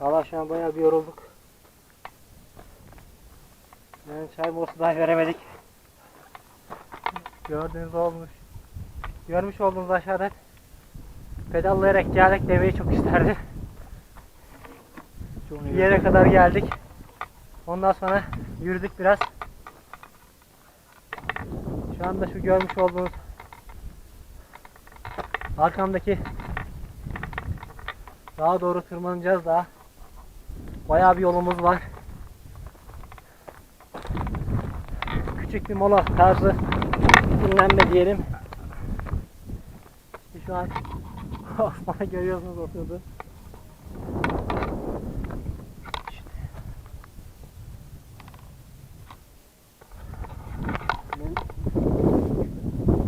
Valla şu an bayağı bir yorulduk. Yani çay molası daha veremedik. Gördüğünüz olmuş. Görmüş olduğunuz aşağıda pedallayarak geldik demeyi çok isterdi. Bir yere kadar geldik. Ondan sonra yürüdük biraz. Şu anda şu görmüş olduğunuz arkamdaki daha doğru tırmanacağız daha. Bayağı bir yolumuz var. Küçük bir mola tarzı dinlenme diyelim. İşte şu an Osman'ı görüyorsunuz oturdu.